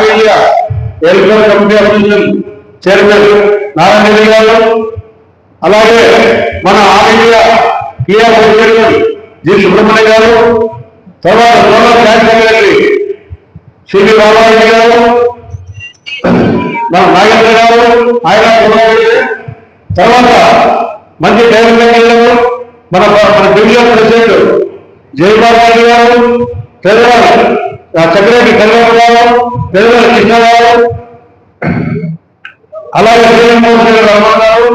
All India. Welfare committee association chairman Narayana Reddy గారు. అలాగే మన ఆల్ ఇండియా కియా చైర్మన్ జి సుబ్రహ్మణ్య గారు. తర్వాత zonal bank secretary CV Ramareddy గారు. మన నాగేంద్ర గారు ఆయన తర్వాత మంచి డైరెక్టర్ గారు మన మన డివిజన్ ప్రెసిడెంట్ జయబాబు గారు. ట్రెజరర్ ఆ, సెక్రటరీ కళ్యాణ్ గారు అలాగే శ్రీరామోహన్ రెడ్డి రమణ గారు.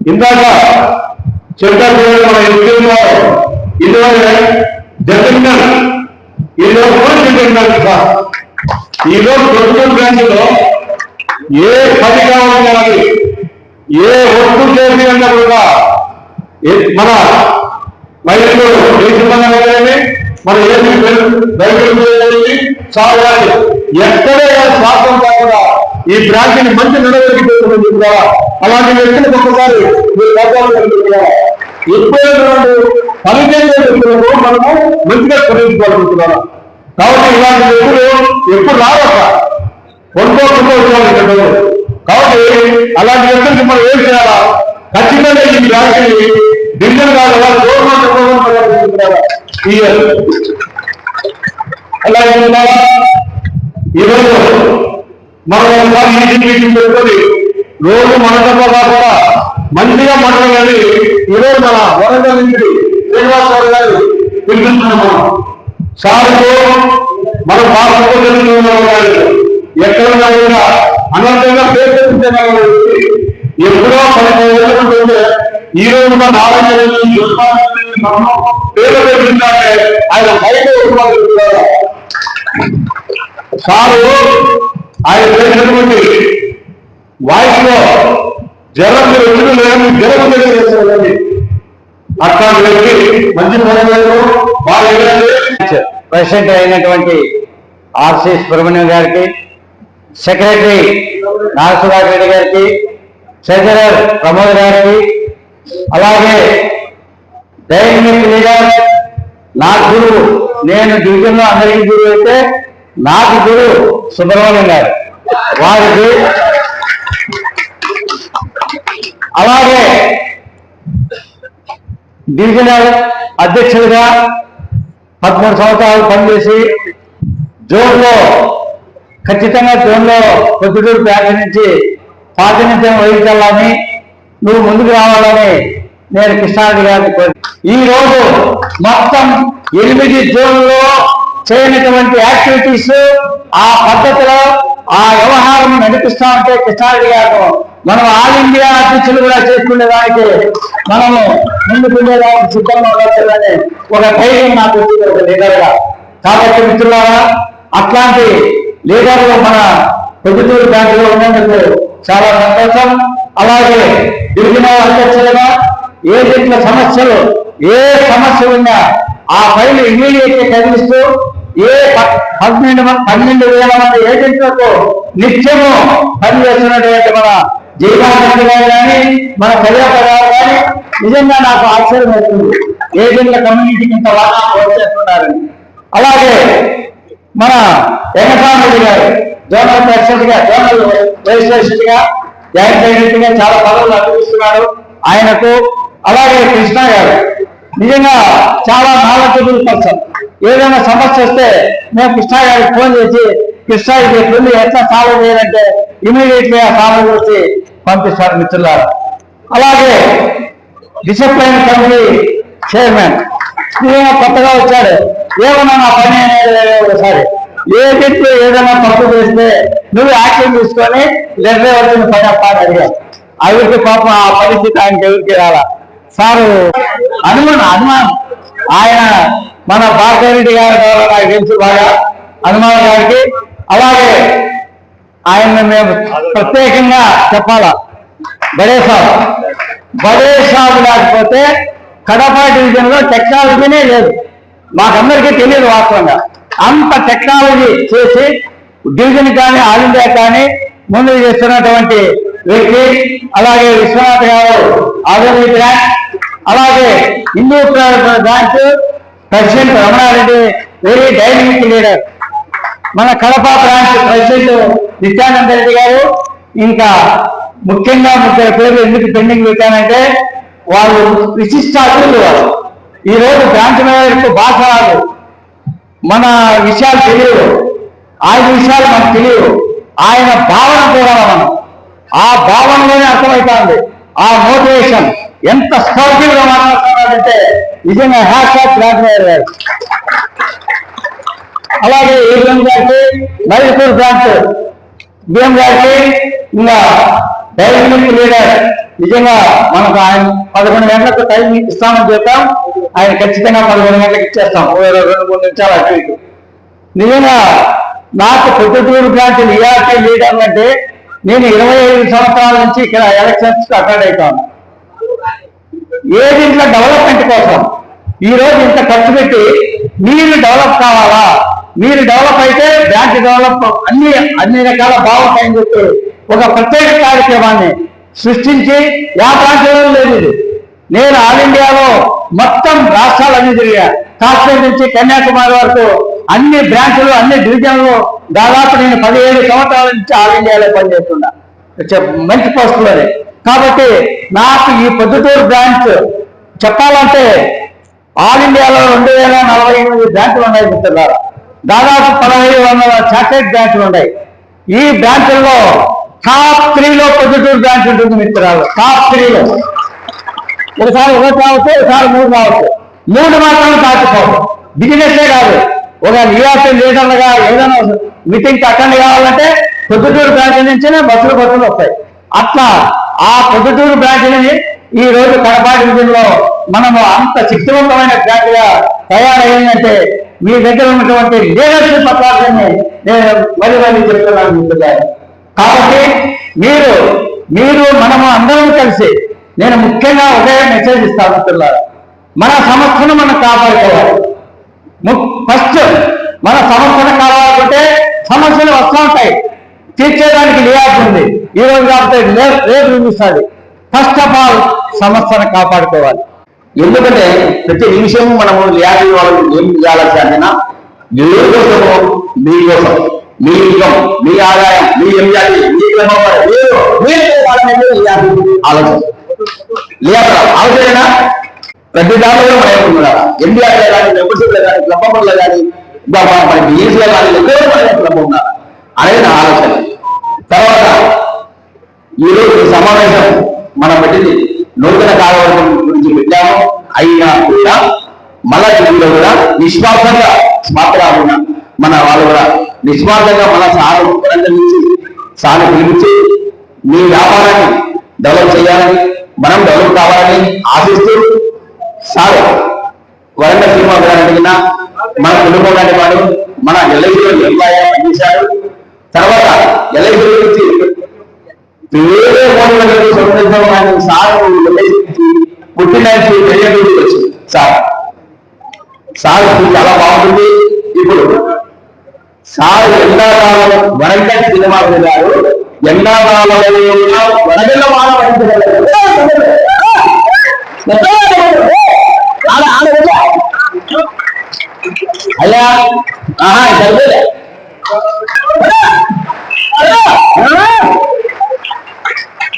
ఇందాక చెప్పారు మన ఎంపీ జగన్ కూడా చెప్పారు సార్ ఈరోజు ప్రస్తుతం ఏ పని కావాలి ఏ వస్తువు చేసి అన్నా కూడా మన మహిళలు దేశంగా మరి ఏమి బయటకు సాగాలి ఎక్కడే స్వార్థం కాకుండా ఈ ప్రాంతిని మంచి నిలబెట్టుకుంటుంది కూడా అలాంటి వ్యక్తులకు ఒక్కసారి మీరు కాపాడుకుంటున్నారా ఎప్పుడైనా పనిచేసే వ్యక్తులకు మనము మంచిగా స్మరించుకోవాలనుకుంటున్నారా కాబట్టి ఇలాంటి వ్యక్తులు ఎప్పుడు రావట కొనుక్కోకుండా వచ్చారు కాబట్టి అలాంటి వ్యక్తులకి మనం ఏం చేయాలా? ఖచ్చితంగా ఈ బ్యాంకుని డివిజన్ కాదు వాళ్ళు గవర్నమెంట్ ఇయ్యాలి అలాగే ఈరోజు మనం ఒకసారి పెట్టుకొని రోజు మనతో కాకుండా మంచిగా మాట్లాడాలి. ఈరోజు మన వరంగల్ నుంచి శ్రీనివాసరావు గారు పిలుస్తున్నాం సార్తో మన మనం బాగా కూడా అనంతంగా పేరు ఎప్పుడో పదిహేను ఏళ్ళకుంటే ఈ రోజు మన నాలుగు పెట్టిందంటే ఆయన బయట సారు ఆయన చేసినటువంటి వాయిస్లో జ్వరం ఎందుకు అట్లాంటి వ్యక్తి మంచి ప్రెసిడెంట్ అయినటువంటి ఆర్సి సుబ్రహ్మణ్యం గారికి సెక్రటరీ నాగసుధాకర్ రెడ్డి గారికి ట్రెజరర్ ప్రమోద్ గారికి అలాగే డైనమిక్ లీడర్ నా గురువు నేను డివిజన్లో అందరికీ గురువు అయితే నాకు గురువు సుబ్రహ్మణ్యం గారు. వారికి అలాగే డివిజనల్ అధ్యక్షుడిగా పదమూడు సంవత్సరాలు పనిచేసి జోన్లో ఖచ్చితంగా జోన్లో పొద్దుటూరు ప్యాక్ నుంచి ప్రాతినిధ్యం వహించాలని నువ్వు ముందుకు రావాలని నేను కృష్ణారెడ్డి గారిని కోరి ఈ రోజు మొత్తం ఎనిమిది జోన్లో చేయనటువంటి యాక్టివిటీస్ ఆ పద్ధతిలో ఆ వ్యవహారం నడిపిస్తా ఉంటే కృష్ణారెడ్డి గారు మనం ఆల్ ఇండియా అధ్యక్షులు కూడా చేసుకునే దానికి మనము ముందుకుండేదానికి సిద్ధంగా ఉండాలని ఒక ధైర్యం నాకు వచ్చింది ఒక లీడర్గా. కాబట్టి మిత్రులారా అట్లాంటి లీడర్లు మన పొద్దుటూరు బ్యాంకులో ఉన్నందుకు చాలా సంతోషం. అలాగే గిరిజన అధ్యక్షులుగా ఏజెంట్ల సమస్యలు ఏ సమస్య ఉన్నా ఆ ఫైల్ ఇమీడియట్గా కదిలిస్తూ ఏ పన్నెండు పన్నెండు వేల మంది ఏజెంట్లకు నిత్యము పనిచేస్తున్నటువంటి మన జయరాజు గారు కానీ మన కళ్యాణ గారు కానీ నిజంగా నాకు ఆశ్చర్యం అవుతుంది ఏజెంట్ల కమ్యూనిటీకి ఇంత వాటా అలాగే మన వెంకటరామరెడ్డి గారు జోనల్ ప్రెసిడెంట్గా జోనల్ రిజిస్ట్రేషన్గా జాయింట్ సెక్రటరీ గా చాలా పదవులు అనుభవిస్తున్నారు ఆయనకు అలాగే కృష్ణ గారు. నిజంగా చాలా నాలెడ్జబుల్ పర్సన్. ఏదైనా సమస్య వస్తే మేము కృష్ణ గారికి ఫోన్ చేసి కృష్ణ ఇది ఎట్లుంది? ఎట్లా సాల్వ్ చేయాలంటే ఇమీడియట్లీ ఆ సాల్వ్ చేసి పంపిస్తారు మిత్రులారు. అలాగే డిసిప్లైన్ కమిటీ చైర్మన్. నిజంగా కొత్తగా వచ్చాడు. ఏమన్నా నా పని అనేది ఒకసారి ఏజెంట్ ఏదైనా తప్పు చేస్తే నువ్వు యాక్షన్ తీసుకొని లెటర్ వచ్చిన పని అప్ప అని అడిగాడు. పాపం ఆ పరిస్థితి ఆయనకి ఎవరికి రాలా. సారు హనుమాన్ హనుమాన్ ఆయన మన భార్గవరెడ్డి గారి ద్వారా నాకు తెలుసు బాగా. హనుమాన్ గారికి. అలాగే ఆయన మేము ప్రత్యేకంగా చెప్పాలా? బడే సాబ్ బడే సాబ్ లేకపోతే కడప డివిజన్లో టెక్నాలజీనే లేదు. మాకందరికీ తెలియదు వాస్తవంగా. అంత టెక్నాలజీ చేసి డివిజన్ కానీ ఆల్ ఇండియా కానీ ముందుకు చేస్తున్నటువంటి వ్యక్తి అలాగే విశ్వనాథ్ గారు ఆధునిక అలాగే Hindu branch president Ramanareddy very dynamic leader మన కడప బ్రాంచ్ ప్రెసిడెంట్ నిత్యానంద రెడ్డి గారు ఇంకా ముఖ్యంగా ముఖ్య పేర్లు ఎందుకు పెండింగ్ పెట్టానంటే వాళ్ళు విశిష్టాతులు వాళ్ళు. ఈ రోజు బ్రాంచ్ మేనేజర్కు భాష రాదు. మన విషయాలు తెలియదు ఆయన విషయాలు మనకు తెలియదు ఆయన భావన కూడా మనం. ఆ భావనలోనే అర్థమవుతుంది. ఆ మోటివేషన్ ఎంత స్ఫూర్తిగా మాట్లాడుతున్నాడంటే నిజంగా హ్యాష్ ఆఫ్ గారు. అలాగే ఏబిఎం గారికి మైసూర్ బ్రాంచ్ బిఎం గారికి ఇంకా డైరెక్ట్ లీడర్ నిజంగా మనకు ఆయన పదకొండు గంటలకు టైం ఇస్తామని చెప్పాం. ఆయన ఖచ్చితంగా పదకొండు గంటలకు ఇచ్చేస్తాం. ఓ రెండు మూడు నిమిషాలు అటు ఇటు. నిజంగా నాకు పొద్దుటూరు బ్రాంచ్ ఈఆర్టీ లీడర్లు అంటే నేను ఇరవై ఐదు సంవత్సరాల నుంచి ఇక్కడ ఎలక్షన్స్ అటెండ్ అవుతాను ఏ దీంట్లో డెవలప్మెంట్ కోసం? ఈ రోజు ఇంత ఖర్చు పెట్టి మీరు డెవలప్ కావాలా? మీరు డెవలప్ అయితే బ్యాంక్ డెవలప్ అన్ని అన్ని రకాల బాగుంటాయని చెప్పి ఒక ప్రత్యేక కార్యక్రమాన్ని సృష్టించి యా ప్రాంతంలో లేదు ఇది. నేను ఆల్ ఇండియాలో మొత్తం రాష్ట్రాలన్నీ తిరిగా. కాశ్మీర్ నుంచి కన్యాకుమారి వరకు అన్ని బ్రాంచులు అన్ని డివిజన్లు దాదాపు నేను పదిహేడు సంవత్సరాల నుంచి ఆల్ ఇండియాలో పనిచేస్తున్నా. మంచి పోస్టులోనే కాబట్టి నాకు ఈ పొద్దుటూరు బ్రాంచ్ చెప్పాలంటే ఆల్ ఇండియాలో రెండు వేల నలభై ఎనిమిది బ్రాంచ్లు ఉన్నాయి మిత్రులారా దాదాపు పదహైదు వందల చాక్లెట్ బ్రాంచ్లు ఉన్నాయి. ఈ బ్రాంచుల్లో టాప్ త్రీలో పొద్దుటూరు బ్రాంచ్ ఉంటుంది మిత్రులారు టాప్ త్రీలో. ఒకసారి ఒకటి రావచ్చు ఒకసారి మూడు రావచ్చు. మూడు మాత్రం దాటిపోదు బిజినెస్ కాదు. ఒక యూఆర్పీ లీడర్లుగా ఏదైనా మీటింగ్ అటెండ్ కావాలంటే పొద్దుటూరు బ్రాంచ్ నుంచే బస్సులు బస్సులు వస్తాయి. అట్లా ఆ పొద్దుటూరు బ్రాంచ్ని ఈ రోజు కడప డివిజన్ మనము అంత శక్తివంతమైన బ్రాంచ్గా తయారయ్యిందంటే మీ దగ్గర ఉన్నటువంటి లీడర్షిప్ అట్లాంటిని నేను మరి మరి చెప్తున్నాను మిత్రులారా. కాబట్టి మీరు మీరు మనము అందరం కలిసి నేను ముఖ్యంగా ఒకే మెసేజ్ ఇస్తాను మన సంస్థను మనం కాపాడుకోవాలి. ఫస్ట్ మన సంస్థను కావాలంటే సమస్యలు వస్తూ ఉంటాయి. తీర్చేదానికి లేయాల్సి ఉంది. ఈ రోజు కాకపోతే రేపు చూపిస్తుంది ఫస్ట్ ఆఫ్ ఆల్ సమస్యను కాపాడుకోవాలి. ఎందుకంటే ప్రతి నిమిషం మనము ల్యాబ్ వాళ్ళకి ఏం చేయాలి సాధన ఎవరి కోసము మీకోసం మీ ఇన్కమ్ మీ ఆదాయం మీ ఏం చేయాలి? మీ క్రమంలో ఆలోచన లేదా ఆలోచన ప్రతి దాంట్లో కూడా మనం ఉండాలి ఎంబీఆర్ కానీ మెంబర్షిప్లో కానీ క్లబ్ మెంబర్లు కానీ మనకి ఈజీగా కానీ ఎక్కడో మనం క్లబ్ ఉండాలి అనేది నా ఆలోచన. తర్వాత ఈరోజు సమావేశం మనం పెట్టింది నూతన కార్యవర్గం గురించి పెట్టాము. అయినా కూడా మళ్ళా టీవీలో కూడా నిస్వార్థంగా స్మార్ట్ కాకుండా మన వాళ్ళు కూడా నిస్వార్థంగా మన సాగు నుంచి సాగు పిలిపించి మీ వ్యాపారాన్ని డెవలప్ చేయాలని మనం డెవలప్ కావాలని ఆశిస్తూ సార్ వరంగల్ సినిమా గారు మన కుటుంబం లాంటి వాడు మన ఎల్ఐసిలో ఎంప్లాయ్ పనిచేశాడు తర్వాత ఎల్ఐసి నుంచి వేరే మోడల్ సంబంధించిన ఆయన సార్ ఎల్ఐసి పుట్టిన వచ్చింది. సార్ సార్ చాలా బాగుంటుంది. ఇప్పుడు సార్ ఎండాకాలం వరంగల్ సినిమా గారు ఎండాకాలంలో వరంగల్ అయ్యా. ఆహా సరిపోలే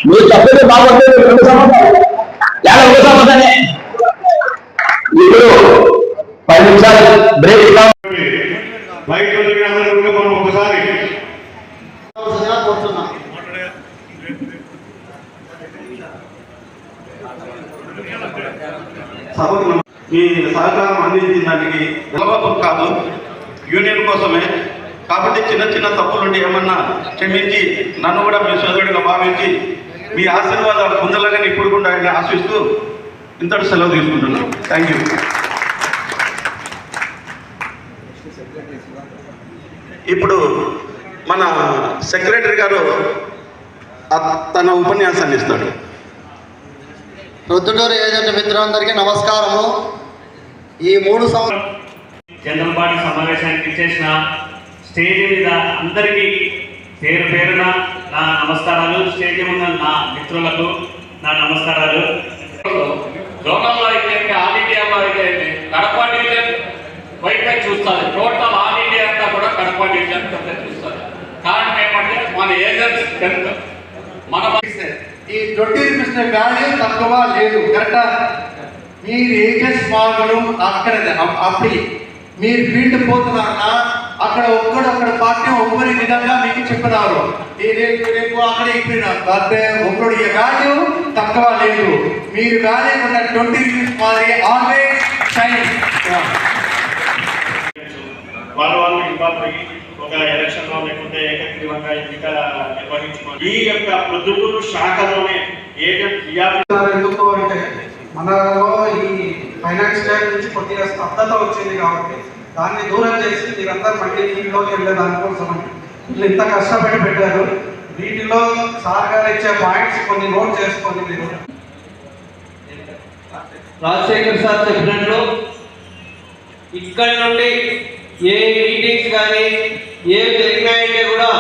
మీరు చెప్పేది బాగుంటుంది రెండు సంవత్సరాలు లేదా ఒక సంవత్సరమే ఇప్పుడు పది నిమిషాలు బ్రేక్ బయట మనం ఒకసారి. సభకు మీ సహకారం అందించిన దానికి నిలవకం కాదు. యూనియన్ కోసమే. కాబట్టి చిన్న చిన్న తప్పులుండి ఏమన్నా క్షమించి నన్ను కూడా మీ సోదరుడిగా భావించి మీ ఆశీర్వాదాలు పొందలాగా ఇప్పుడు కూడా ఆయన ఆశిస్తూ ఇంతటి సెలవు తీసుకుంటున్నాను. థ్యాంక్ యూ ఇప్పుడు మన సెక్రటరీ గారు తన ఉపన్యాసాన్ని ఇస్తాడు. ప్రొద్దుటూరు ఏజెంట్ మిత్రులందరికీ నమస్కారము. ఈ మూడు సంవత్సరాలు చంద్రబాబు సమావేశానికి చేసిన స్టేజ్ మీద అందరికీ పేరు పేరున నా నమస్కారాలు స్టేజ్ ఉన్న నా మిత్రులకు నా నమస్కారాలు. లోకల్లో అయితే ఆల్ ఇండియాలో అయితే కడప డివిజన్ వైపే చూస్తారు టోటల్ ఆల్ ఇండియా అంతా కూడా కడప డివిజన్ కారణం ఏమంటే మన ఈ ట్వంటీ రూపీస్ వాల్యూ తక్కువ లేదు. కరెక్టా? మీరు ఏజెస్ మార్గం అక్కడ అప్పటి మీరు ఫీల్డ్ పోతున్నారన్నా అక్కడ ఒక్కడొక్కడ పార్టీ ఒక్కరి విధంగా మీకు చెప్పినారు. ఈ రేపు రేపు అక్కడ ఇప్పినారు ఒక్కడి ఒక్కడు వాల్యూ తక్కువ లేదు. మీరు వాల్యూ ఉన్న ట్వంటీ రూపీస్ మాదిరి ఆల్వేస్ షైన్. వాళ్ళు వాళ్ళు ఇన్వాల్వ్ అయ్యి ఒక ఎలక్షన్లో లేకుంటే ఏకగ్రీవంగా ఎన్నిక నిర్వహించుకోవాలి ఈ యొక్క ప్రొద్దుటూరు శాఖలోనే ఎందుకు అంటే మనలో ఈ ఫైనాన్స్ టైం నుంచి కొద్దిగా స్తబ్దత వచ్చింది కాబట్టి దాన్ని దూరం చేసి మీరందరూ మళ్ళీ ఫీల్డ్లోకి వెళ్ళే దానికోసం వీళ్ళు ఇంత కష్టపడి పెట్టారు. వీటిలో సార్ గారు ఇచ్చే పాయింట్స్ కొన్ని నోట్ చేసుకొని మీరు. రాజశేఖర్ సార్ చెప్పినట్లు ఇక్కడ నుండి ఏ మీటింగ్స్ కానీ ఏ జరిగినాయంటే కూడా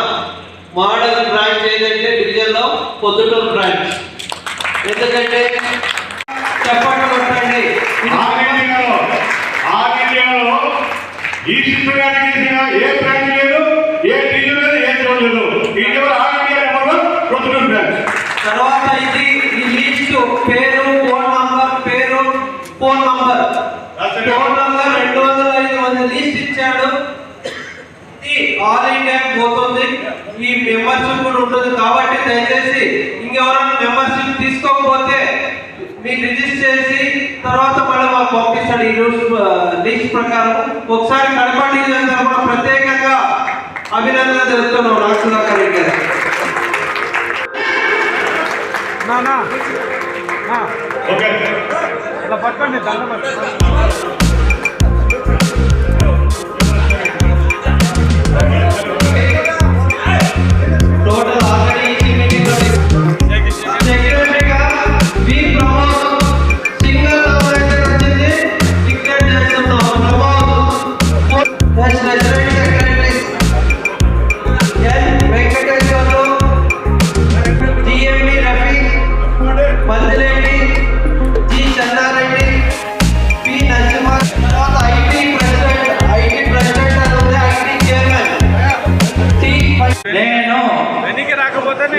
మోడల్ బ్రాంచ్ ఏదంటే డివిజన్లో పొద్దుటూరు బ్రాంచ్. ఎందుకంటే చెప్పండి కొట్టండి ఈ చేసిన ఏ బ్రాంచ్ లేదు ఏ లేదు ఏ జోన్ లేదు. ఇండియాలో ఆల్ ఇండియా నెంబర్ బ్రాంచ్. తర్వాత ఇది ఈ లిస్ట్ పేరు ఫోన్ నంబర్ పేరు ఫోన్ నంబర్. ఫోన్ నంబర్ రెండు వందల ఐదు మంది లిస్ట్ ఇచ్చాడు. ఆల్ ఇండియా పోతుంది. ఈ మెంబర్షిప్ కూడా ఉంటుంది. కాబట్టి దయచేసి ఇంకెవరైనా మెంబర్షిప్ తీసుకోకపోతే మీరు రిజిస్టర్ చేసి తర్వాత మళ్ళీ మాకు పంపిస్తాడు. ఈ రూల్స్ లిస్ట్ ప్రకారం ఒకసారి కడప డివిజన్ తరఫున ప్రత్యేకంగా అభినందన తెలుపుతున్నాం రాష్ట్ర సుధాకర్ రెడ్డి గారు. ఓకే. టోటల్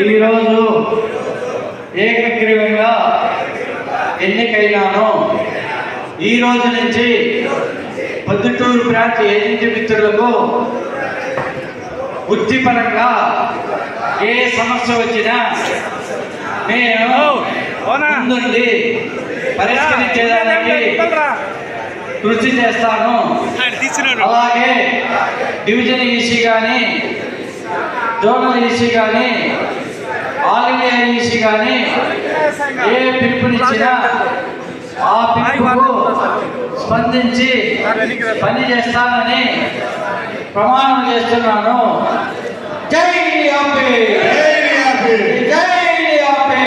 ఈరోజు ఏకగ్రీవంగా ఎన్నికైనాను. ఈ రోజు నుంచి పొద్దుటూరు బ్రాంచ్ ఏజెంట్ మిత్రులకు వృత్తిపరంగా ఏ సమస్య వచ్చినా నేను ముందుండి పరిష్కరించేదానికి కృషి చేస్తాను. అలాగే డివిజన్ ఈసీ కానీ జోనల్ ఈసీ కానీ ఆల్ ఇండియా ఈసీ కానీ ఏ పిలుపునిచ్చినా ఆ పిలుపుకు స్పందించి పని చేస్తానని ప్రమాణం చేస్తున్నాను. జై యాపే జై యాపే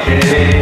Okay.